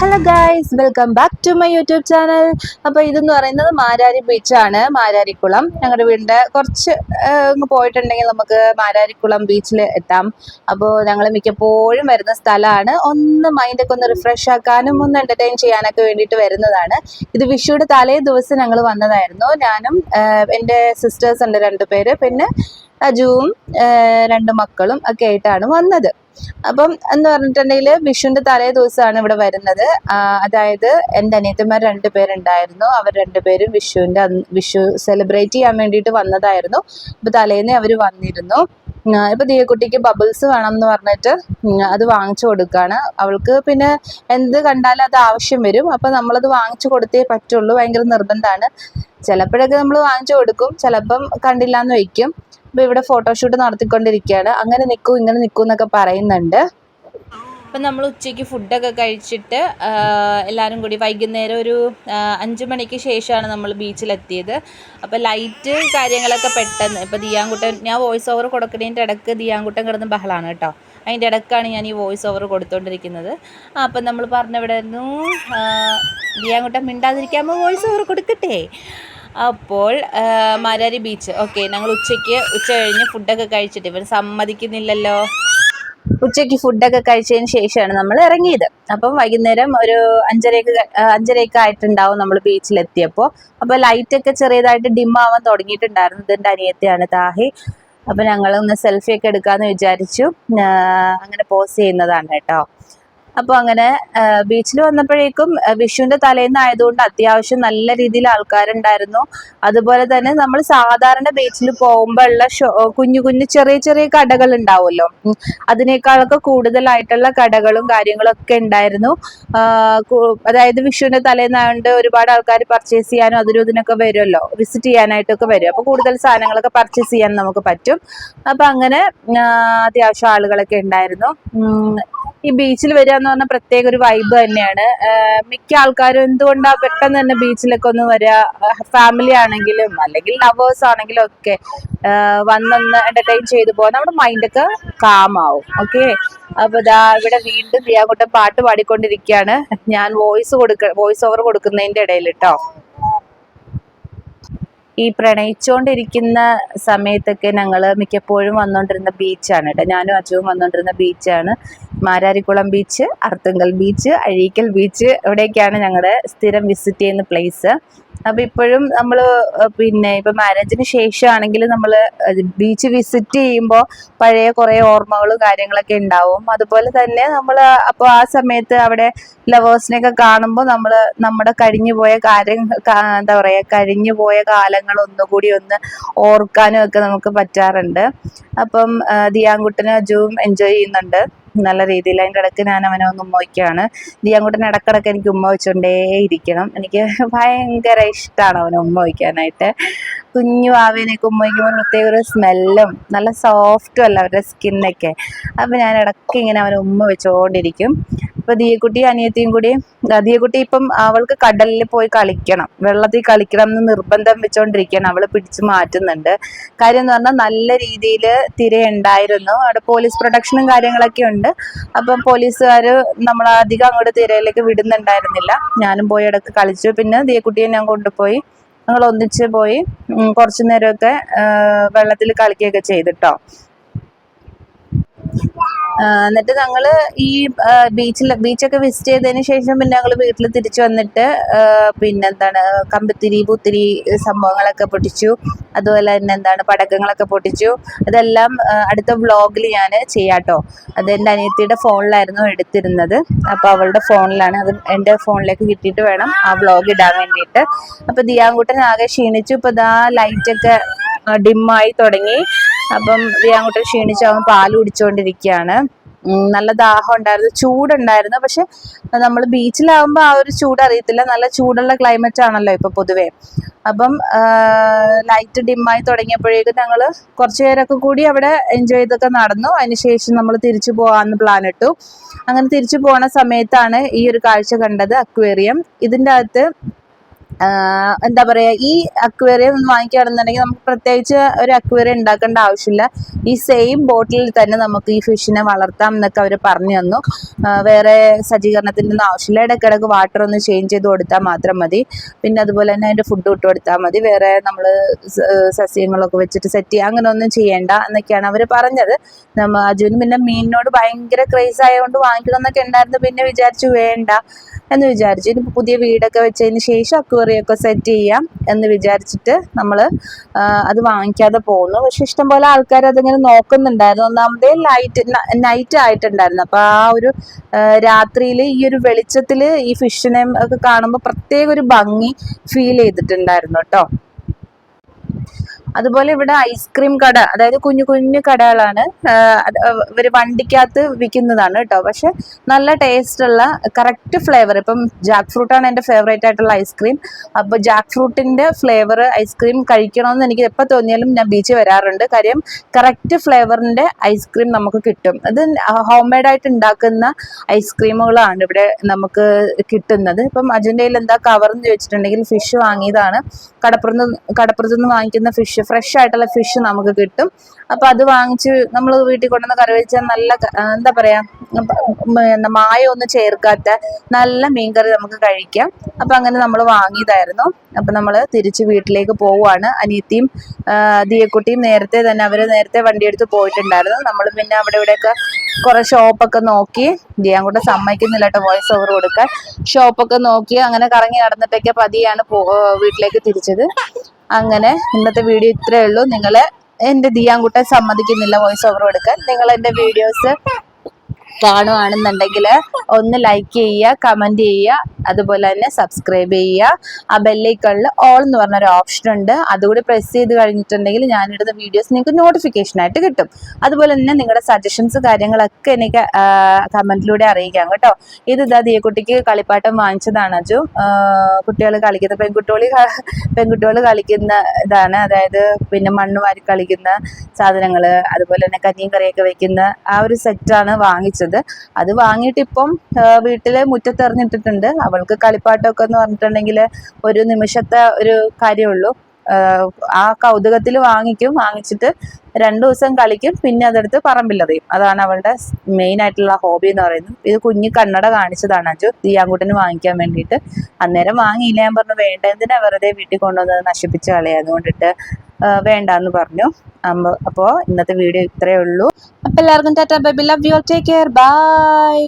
Hello guys welcome back to my YouTube channel അപ്പോൾ ഇതെന്ന് പറയുന്നത് മാരാരി ബീച്ചാണ് മാരാരിക്കുളം. ഞങ്ങളുടെ വീടിന്റെ കുറച്ച് പോയിട്ടുണ്ടെങ്കിൽ നമുക്ക് മാരാരിക്കുളം ബീച്ചിൽ എത്താം. അപ്പോൾ ഞങ്ങൾ മിക്കപ്പോഴും വരുന്ന സ്ഥലമാണ് ഒന്ന് മൈൻഡൊക്കെ ഒന്ന് റിഫ്രഷ് ആക്കാനും ഒന്ന് എന്റർടൈൻ ചെയ്യാനൊക്കെ വേണ്ടിയിട്ട് വരുന്നതാണ്. ഇത് വിഷുയുടെ തലേ ദിവസം ഞങ്ങൾ വന്നതായിരുന്നു. ഞാനും എന്റെ സിസ്റ്റേഴ്സ് ഉണ്ട് രണ്ടുപേര്. പിന്നെ അജുവും രണ്ട് മക്കളും ഒക്കെ ആയിട്ടാണ് വന്നത്. അപ്പം എന്ന് പറഞ്ഞിട്ടുണ്ടെങ്കിൽ വിഷുവിന്റെ തലേ ദിവസമാണ് ഇവിടെ വരുന്നത്. അതായത് എന്റെ അനിയത്തിമാർ രണ്ടുപേരുണ്ടായിരുന്നു അവർ രണ്ടുപേരും വിഷുവിന്റെ വിഷു സെലിബ്രേറ്റ് ചെയ്യാൻ വേണ്ടിയിട്ട് വന്നതായിരുന്നു. അപ്പൊ തലേന്ന് അവർ വന്നിരുന്നു. ഇപ്പൊ ദിയക്കുട്ടിക്ക് ബബിൾസ് വേണം എന്ന് പറഞ്ഞിട്ട് അത് വാങ്ങിച്ചു കൊടുക്കാണ്. അവൾക്ക് പിന്നെ എന്ത് കണ്ടാലും അത് ആവശ്യം വരും. അപ്പൊ നമ്മളത് വാങ്ങിച്ചു കൊടുത്തേ പറ്റുള്ളൂ. ഭയങ്കര നിർബന്ധമാണ്. ചിലപ്പോഴൊക്കെ നമ്മൾ വാങ്ങിച്ചു കൊടുക്കും. ചിലപ്പം കണ്ടില്ല എന്ന് വയ്ക്കും. അപ്പൊ ഇവിടെ ഫോട്ടോഷൂട്ട് നടത്തിക്കൊണ്ടിരിക്കുകയാണ്. അങ്ങനെ നിൽക്കൂ ഇങ്ങനെ നിൽക്കൂ എന്നൊക്കെ പറയുന്നുണ്ട്. അപ്പം നമ്മൾ ഉച്ചയ്ക്ക് ഫുഡൊക്കെ കഴിച്ചിട്ട് എല്ലാവരും കൂടി വൈകുന്നേരം ഒരു അഞ്ചു മണിക്ക് ശേഷമാണ് നമ്മൾ ബീച്ചിലെത്തിയത്. അപ്പോൾ ലൈറ്റ് കാര്യങ്ങളൊക്കെ പെട്ടെന്ന് ഇപ്പോൾ ദിയാങ്കുട്ടൻ ഞാൻ വോയിസ് ഓവർ കൊടുക്കുന്നതിന്റെ ഇടയ്ക്ക് ദിയാങ്കുട്ടൻ കിടന്ന് ബഹളാണ് കേട്ടോ. അതിന്റെ ഇടയ്ക്കാണ് ഞാൻ ഈ വോയിസ് ഓവർ കൊടുത്തുകൊണ്ടിരിക്കുന്നത് അപ്പൊ നമ്മൾ പറഞ്ഞവിടായിരുന്നു ദിയാങ്കുട്ടൻ മിണ്ടാതിരിക്കാൻ വോയിസ് ഓവർ കൊടുക്കട്ടെ? അപ്പോൾ മാരാരി ബീച്ച് ഓക്കെ ഞങ്ങൾ ഉച്ചയ്ക്ക് ഉച്ച കഴിഞ്ഞ് ഫുഡൊക്കെ കഴിച്ചിട്ട്. ഇവൻ സമ്മതിക്കുന്നില്ലല്ലോ. ഉച്ചയ്ക്ക് ഫുഡൊക്കെ കഴിച്ചതിന് ശേഷമാണ് നമ്മൾ ഇറങ്ങിയത്. അപ്പം വൈകുന്നേരം ഒരു അഞ്ചരയൊക്കെ അഞ്ചരയൊക്കെ ആയിട്ടുണ്ടാവും നമ്മൾ ബീച്ചിലെത്തിയപ്പോൾ അപ്പോൾ ലൈറ്റൊക്കെ ചെറിയതായിട്ട് ഡിം ആവാൻ തുടങ്ങിയിട്ടുണ്ടായിരുന്നു. ഇതിന്റെ അനിയത്തെയാണ് താഹി. അപ്പം ഞങ്ങൾ ഒന്ന് സെൽഫി ഒക്കെ എടുക്കാമെന്ന് വിചാരിച്ചു. അങ്ങനെ പോസ് ചെയ്യുന്നതാണ് കേട്ടോ. അപ്പോൾ അങ്ങനെ ബീച്ചിൽ വന്നപ്പോഴേക്കും വിഷുവിന്റെ തലേന്ന് ആയതുകൊണ്ട് അത്യാവശ്യം നല്ല രീതിയിൽ ആൾക്കാരുണ്ടായിരുന്നു. അതുപോലെ തന്നെ നമ്മൾ സാധാരണ ബീച്ചിൽ പോകുമ്പോൾ ഉള്ള കുഞ്ഞു കുഞ്ഞു ചെറിയ ചെറിയ കടകൾ ഉണ്ടാവുമല്ലോ. അതിനേക്കാളൊക്കെ കൂടുതലായിട്ടുള്ള കടകളും കാര്യങ്ങളും ഒക്കെ ഉണ്ടായിരുന്നു അതായത് വിഷുവിന്റെ തലേന്നായതുകൊണ്ട് ഒരുപാട് ആൾക്കാർ പർച്ചേസ് ചെയ്യാനും അതിനും ഇതിനൊക്കെ വരുമല്ലോ. വിസിറ്റ് ചെയ്യാനായിട്ടൊക്കെ വരും. അപ്പോൾ കൂടുതൽ സാധനങ്ങളൊക്കെ പർച്ചേസ് ചെയ്യാൻ നമുക്ക് പറ്റും. അപ്പം അങ്ങനെ അത്യാവശ്യം ആളുകളൊക്കെ ഉണ്ടായിരുന്നു. ഈ ബീച്ചിൽ വരിക എന്ന് പറഞ്ഞാൽ പ്രത്യേക ഒരു വൈബ് തന്നെയാണ്. മിക്ക ആൾക്കാരും എന്തുകൊണ്ടാ പെട്ടെന്ന് തന്നെ ബീച്ചിലൊക്കെ ഒന്ന് വരിക ഫാമിലി ആണെങ്കിലും അല്ലെങ്കിൽ ലവേഴ്സ് ആണെങ്കിലും ഒക്കെ വന്നൊന്ന് എന്റർടൈൻ ചെയ്തു പോകാൻ നമ്മുടെ മൈൻഡൊക്കെ കാം ആവും. ഓക്കെ അപ്പൊ ഇതാ ഇവിടെ വീണ്ടും ദിയാകുട്ടൻ പാട്ട് പാടിക്കൊണ്ടിരിക്കുകയാണ്. ഞാൻ വോയിസ് കൊടുക്ക വോയിസ് ഓവർ കൊടുക്കുന്നതിന്റെ ഇടയിൽ കേട്ടോ ഈ പ്രണയിച്ചുകൊണ്ടിരിക്കുന്ന സമയത്തൊക്കെ ഞങ്ങൾ മിക്കപ്പോഴും വന്നുകൊണ്ടിരുന്ന ബീച്ചാണ് കേട്ടോ. ഞാനും അച്ചുവും വന്നുകൊണ്ടിരുന്ന ബീച്ചാണ്. Mararikulam beach Arthunkal beach Azheekal beach ഇവിടെയൊക്കെയാണ് ഞങ്ങളുടെ സ്ഥിരം വിസിറ്റ് ചെയ്യുന്ന പ്ലേസ് അപ്പോൾ ഇപ്പോഴും നമ്മൾ പിന്നെ ഇപ്പൊ മാരേജിന് ശേഷമാണെങ്കിൽ നമ്മൾ ബീച്ച് വിസിറ്റ് ചെയ്യുമ്പോൾ പഴയ കുറെ ഓർമ്മകളും കാര്യങ്ങളൊക്കെ ഉണ്ടാവും. അതുപോലെ തന്നെ നമ്മൾ അപ്പോൾ ആ സമയത്ത് അവിടെ ലവേഴ്സിനെയൊക്കെ കാണുമ്പോൾ നമ്മൾ നമ്മുടെ കഴിഞ്ഞു പോയ കാര്യം എന്താ പറയുക കഴിഞ്ഞു പോയ കാലങ്ങൾ ഒന്നുകൂടി ഒന്ന് ഓർക്കാനും ഒക്കെ നമുക്ക് പറ്റാറുണ്ട്. അപ്പം ദിയാൻകുട്ടനും അജുവും എൻജോയ് ചെയ്യുന്നുണ്ട്. നല്ല രീതിയിൽ അതിന്റെ ഇടയ്ക്ക് ഞാൻ അവനെ ഒന്ന് ഉമ്മ നീ അങ്ങോട്ട് ഇടക്കിടക്ക് എനിക്ക് ഉമ്മ വെച്ചുകൊണ്ടേ ഇരിക്കണം എനിക്ക് ഭയങ്കര ഇഷ്ടമാണ് അവനെ ഉമ്മ വയ്ക്കാനായിട്ട് കുഞ്ഞു ആവേനെയൊക്കെ ഉമ്മ വയ്ക്കുമ്പോൾ പ്രത്യേക ഒരു സ്മെല്ലും നല്ല സോഫ്റ്റും അല്ല അവരുടെ സ്കിന്നൊക്കെ അപ്പം ഞാൻ ഇടയ്ക്ക് ഇങ്ങനെ അവനെ ഉമ്മ വെച്ചുകൊണ്ടിരിക്കും ഇപ്പൊ ദിയക്കുട്ടി അനിയത്തിയും കൂടി ദിയക്കുട്ടി ഇപ്പം അവൾക്ക് കടലിൽ പോയി കളിക്കണം. വെള്ളത്തിൽ കളിക്കണം എന്ന് നിർബന്ധം വെച്ചോണ്ടിരിക്കുകയാണ് അവൾ പിടിച്ചു മാറ്റുന്നുണ്ട്. കാര്യം എന്ന് പറഞ്ഞാൽ നല്ല രീതിയിൽ തിരയുണ്ടായിരുന്നു അവിടെ പോലീസ് പ്രൊട്ടക്ഷനും കാര്യങ്ങളൊക്കെ ഉണ്ട്. അപ്പം പോലീസുകാർ നമ്മൾ അധികം അങ്ങോട്ട് തിരയിലേക്ക് വിടുന്നുണ്ടായിരുന്നില്ല. ഞാനും പോയി ഇടയ്ക്ക് കളിച്ചു. പിന്നെ ദിയക്കുട്ടിയെ ഞാൻ കൊണ്ടുപോയി. ഞങ്ങൾ ഒന്നിച്ച് പോയി കുറച്ചു നേരമൊക്കെ വെള്ളത്തിൽ കളിക്കുകയൊക്കെ ചെയ്തിട്ടോ. എന്നിട്ട് ഞങ്ങൾ ഈ ബീച്ചിൽ ബീച്ചൊക്കെ വിസിറ്റ് ചെയ്തതിന് ശേഷം പിന്നെ ഞങ്ങൾ വീട്ടിൽ തിരിച്ചു വന്നിട്ട് പിന്നെന്താണ് കമ്പത്തിരി പുത്തിരി സംഭവങ്ങളൊക്കെ പൊട്ടിച്ചു. അതുപോലെ തന്നെ എന്താണ് പടക്കങ്ങളൊക്കെ പൊട്ടിച്ചു. അതെല്ലാം അടുത്ത വ്ളോഗിൽ ഞാൻ ചെയ്യാട്ടോ. അത് എന്റെ അനിയത്തിയുടെ ഫോണിലായിരുന്നു എടുത്തിരുന്നത്. അപ്പോൾ അവളുടെ ഫോണിലാണ്. അത് എന്റെ ഫോണിലേക്ക് കിട്ടിയിട്ട് വേണം ആ വ്ളോഗ് ഇടാൻ വേണ്ടിയിട്ട്. അപ്പോൾ ദിയാൻകുട്ടൻ ആകെ ക്ഷീണിച്ചു. ഇപ്പോൾ ഇതാ ലൈറ്റൊക്കെ ഡിമ്മായി തുടങ്ങി. അപ്പം ദിയാൻകുട്ടൻ ക്ഷീണിച്ച് അവൻ പാൽ കുടിച്ചുകൊണ്ടിരിക്കുകയാണ് നല്ല ദാഹം ഉണ്ടായിരുന്നു ചൂടുണ്ടായിരുന്നു. പക്ഷെ നമ്മൾ ബീച്ചിലാവുമ്പോൾ ആ ഒരു ചൂട് അറിയത്തില്ല. നല്ല ചൂടുള്ള ക്ലൈമറ്റ് ആണല്ലോ ഇപ്പൊ പൊതുവേ. അപ്പം ലൈറ്റ് ഡിമ്മായി തുടങ്ങിയപ്പോഴേക്കും ഞങ്ങൾ കുറച്ചു പേരൊക്കെ കൂടി അവിടെ എൻജോയ് ചെയ്തൊക്കെ നടന്നു. അതിനുശേഷം നമ്മൾ തിരിച്ചു പോകാമെന്ന് പ്ലാൻ ഇട്ടു. അങ്ങനെ തിരിച്ചു പോണ സമയത്താണ് ഈ ഒരു കാഴ്ച കണ്ടത് അക്വേറിയം. ഇതിന്റെ അകത്ത് എന്താ പറയാ ഈ അക്വേറിയം വാങ്ങിക്കുകയാണെന്നുണ്ടെങ്കിൽ നമുക്ക് പ്രത്യേകിച്ച് ഒരു അക്വേറിയം ഉണ്ടാക്കേണ്ട ആവശ്യമില്ല. ഈ സെയിം ബോട്ടിൽ തന്നെ നമുക്ക് ഈ ഫിഷിനെ വളർത്താം എന്നൊക്കെ അവർ പറഞ്ഞു തന്നു. വേറെ സജ്ജീകരണത്തിന്റെ ഒന്നും ആവശ്യമില്ല. ഇടയ്ക്കിടയ്ക്ക് വാട്ടർ ഒന്ന് ചേഞ്ച് ചെയ്ത് കൊടുത്താൽ മാത്രം മതി. പിന്നെ അതുപോലെ തന്നെ അതിന്റെ ഫുഡ് ഇട്ട് കൊടുത്താൽ മതി. വേറെ നമ്മൾ സസ്യങ്ങളൊക്കെ വെച്ചിട്ട് സെറ്റ് ചെയ്യുക. അങ്ങനെ ഒന്നും ചെയ്യേണ്ട എന്നൊക്കെയാണ് അവർ പറഞ്ഞത്. നമ്മ അജുവിന് പിന്നെ മീനിനോട് ഭയങ്കര ക്രേസ് ആയതുകൊണ്ട് വാങ്ങിക്കണം എന്നൊക്കെ ഉണ്ടായിരുന്നു. പിന്നെ വിചാരിച്ചു വേണ്ട എന്ന് വിചാരിച്ചു. ഇനിയിപ്പോൾ പുതിയ വീടൊക്കെ വെച്ചതിന് ശേഷം അക്വേറിയൊക്കെ സെറ്റ് ചെയ്യാം എന്ന് വിചാരിച്ചിട്ട് നമ്മൾ അത് വാങ്ങിക്കാതെ പോകുന്നു. പക്ഷെ ഇഷ്ടംപോലെ ആൾക്കാർ അതിങ്ങനെ നോക്കുന്നുണ്ടായിരുന്നു. ഒന്നാമതേ ലൈറ്റ് നൈറ്റ് ആയിട്ടുണ്ടായിരുന്നു. അപ്പോൾ ആ ഒരു രാത്രിയിൽ ഈ ഒരു വെളിച്ചത്തിൽ ഈ ഫിഷിനെ ഒക്കെ കാണുമ്പോൾ പ്രത്യേക ഒരു ഭംഗി ഫീൽ ചെയ്തിട്ടുണ്ടായിരുന്നു കേട്ടോ. അതുപോലെ ഇവിടെ ഐസ്ക്രീം കട അതായത് കുഞ്ഞു കുഞ്ഞു കടകളാണ്. ഇവർ വണ്ടിക്കകത്ത് വിൽക്കുന്നതാണ് കേട്ടോ. പക്ഷെ നല്ല ടേസ്റ്റ് ഉള്ള കറക്റ്റ് ഫ്ലേവർ ഇപ്പം ജാക്ക് ഫ്രൂട്ടാണ് എന്റെ ഫേവറേറ്റ് ആയിട്ടുള്ള ഐസ്ക്രീം അപ്പോൾ ജാക്ക് ഫ്രൂട്ടിന്റെ ഫ്ലേവർ ഐസ്ക്രീം കഴിക്കണമെന്ന് എനിക്ക് എപ്പോൾ തോന്നിയാലും ഞാൻ ബീച്ചിൽ വരാറുണ്ട്. കാര്യം കറക്റ്റ് ഫ്ലേവറിന്റെ ഐസ്ക്രീം നമുക്ക് കിട്ടും. അത് ഹോം മെയ്ഡായിട്ട് ഉണ്ടാക്കുന്ന ഐസ്ക്രീമുകളാണ് ഇവിടെ നമുക്ക് കിട്ടുന്നത്. ഇപ്പം അജുന്റെ എന്താ കവർ എന്ന് ചോദിച്ചിട്ടുണ്ടെങ്കിൽ ഫിഷ് വാങ്ങിയതാണ്. കടപ്പുറത്ത് കടപ്പുറത്ത് നിന്ന് വാങ്ങിക്കുന്ന ഫിഷ് ഫ്രഷ് ആയിട്ടുള്ള ഫിഷ് നമുക്ക് കിട്ടും. അപ്പൊ അത് വാങ്ങിച്ച് നമ്മൾ വീട്ടിൽ കൊണ്ടുവന്ന് കറി വെച്ചാൽ നല്ല എന്താ പറയാ മായ ഒന്നും ചേർക്കാത്ത നല്ല മീൻകറി നമുക്ക് കഴിക്കാം. അപ്പൊ അങ്ങനെ നമ്മൾ വാങ്ങിയതായിരുന്നു. അപ്പൊ നമ്മൾ തിരിച്ച് വീട്ടിലേക്ക് പോവുകയാണ്. അനിയത്തിയും ദിയക്കുട്ടിയും നേരത്തെ തന്നെ അവർ നേരത്തെ വണ്ടി എടുത്ത് പോയിട്ടുണ്ടായിരുന്നു. നമ്മൾ പിന്നെ അവിടെ ഇവിടെയൊക്കെ കുറെ ഷോപ്പൊക്കെ നോക്കി. ദിയാൻ കൂടെ സമ്മതിക്കുന്നില്ല കേട്ടോ വോയിസ് ഓവർ കൊടുക്കാൻ. ഷോപ്പൊക്കെ നോക്കി അങ്ങനെ കറങ്ങി നടന്നിട്ടൊക്കെ പതിയാണ് വീട്ടിലേക്ക് തിരിച്ചത്. അങ്ങനെ ഇന്നത്തെ വീഡിയോ ഇത്രയേ ഉള്ളൂ. നിങ്ങൾ എന്റെ ദിയാൻകുട്ടൻ സമ്മതിക്കുന്നില്ല വോയിസ് ഓവർ കൊടുക്കാൻ. നിങ്ങൾ എന്റെ വീഡിയോസ് കാണുകയാണെന്നുണ്ടെങ്കിൽ ഒന്ന് ലൈക്ക് ചെയ്യുക കമന്റ് ചെയ്യുക അതുപോലെ തന്നെ സബ്സ്ക്രൈബ് ചെയ്യുക. ആ ബെല്ലൈക്കണിൽ ഓൾ എന്ന് പറഞ്ഞൊരു ഓപ്ഷൻ ഉണ്ട്. അതുകൂടി പ്രസ് ചെയ്ത് കഴിഞ്ഞിട്ടുണ്ടെങ്കിൽ ഞാനിടുന്ന വീഡിയോസ് നിങ്ങൾക്ക് നോട്ടിഫിക്കേഷൻ ആയിട്ട് കിട്ടും. അതുപോലെ തന്നെ നിങ്ങളുടെ സജഷൻസ് കാര്യങ്ങളൊക്കെ എനിക്ക് കമന്റിലൂടെ അറിയിക്കാം കേട്ടോ. ഇത് ഇതാ ദിയക്കുട്ടിക്ക് കളിപ്പാട്ടം വാങ്ങിച്ചതാണ് അജു. കുട്ടികൾ കളിക്കുന്ന പെൺകുട്ടികൾ പെൺകുട്ടികൾ കളിക്കുന്ന ഇതാണ്. അതായത് പിന്നെ മണ്ണ് വാരി കളിക്കുന്ന സാധനങ്ങൾ അതുപോലെ തന്നെ കഞ്ഞിയും കറിയൊക്കെ വെക്കുന്ന ആ ഒരു സെറ്റാണ് വാങ്ങിച്ചത്. അത് വാങ്ങിയിട്ട് ഇപ്പം വീട്ടിൽ മുറ്റത്തെറിഞ്ഞിട്ടിട്ടുണ്ട് അവൾക്ക് കളിപ്പാട്ടമൊക്കെ എന്ന് പറഞ്ഞിട്ടുണ്ടെങ്കിൽ ഒരു നിമിഷത്തെ ഒരു കാര്യമുള്ളൂ. ആ കൗതുകത്തിൽ വാങ്ങിക്കും. വാങ്ങിച്ചിട്ട് രണ്ടു ദിവസം കളിക്കും. പിന്നെ അതെടുത്ത് പറമ്പിലെറിയും അതാണ് അവളുടെ മെയിൻ ആയിട്ടുള്ള ഹോബി എന്ന് പറയുന്നത്. ഇത് കുഞ്ഞു കണ്ണട കാണിച്ചതാണ് അഞ്ചു. ദിയാങ്കുട്ടന് വാങ്ങിക്കാൻ വേണ്ടിയിട്ട്. അന്നേരം വാങ്ങിയില്ല. ഞാൻ പറഞ്ഞു വേണ്ട വെറുതെ വീട്ടിൽ കൊണ്ടുവന്നത്? നശിപ്പിച്ച് കളയാ. അതുകൊണ്ടിട്ട് വേണ്ടെന്ന് പറഞ്ഞു. അപ്പോൾ ഇന്നത്തെ വീഡിയോ ഇത്രയേ ഉള്ളൂ. അപ്പോൾ എല്ലാവർക്കും tata bye love you take care bye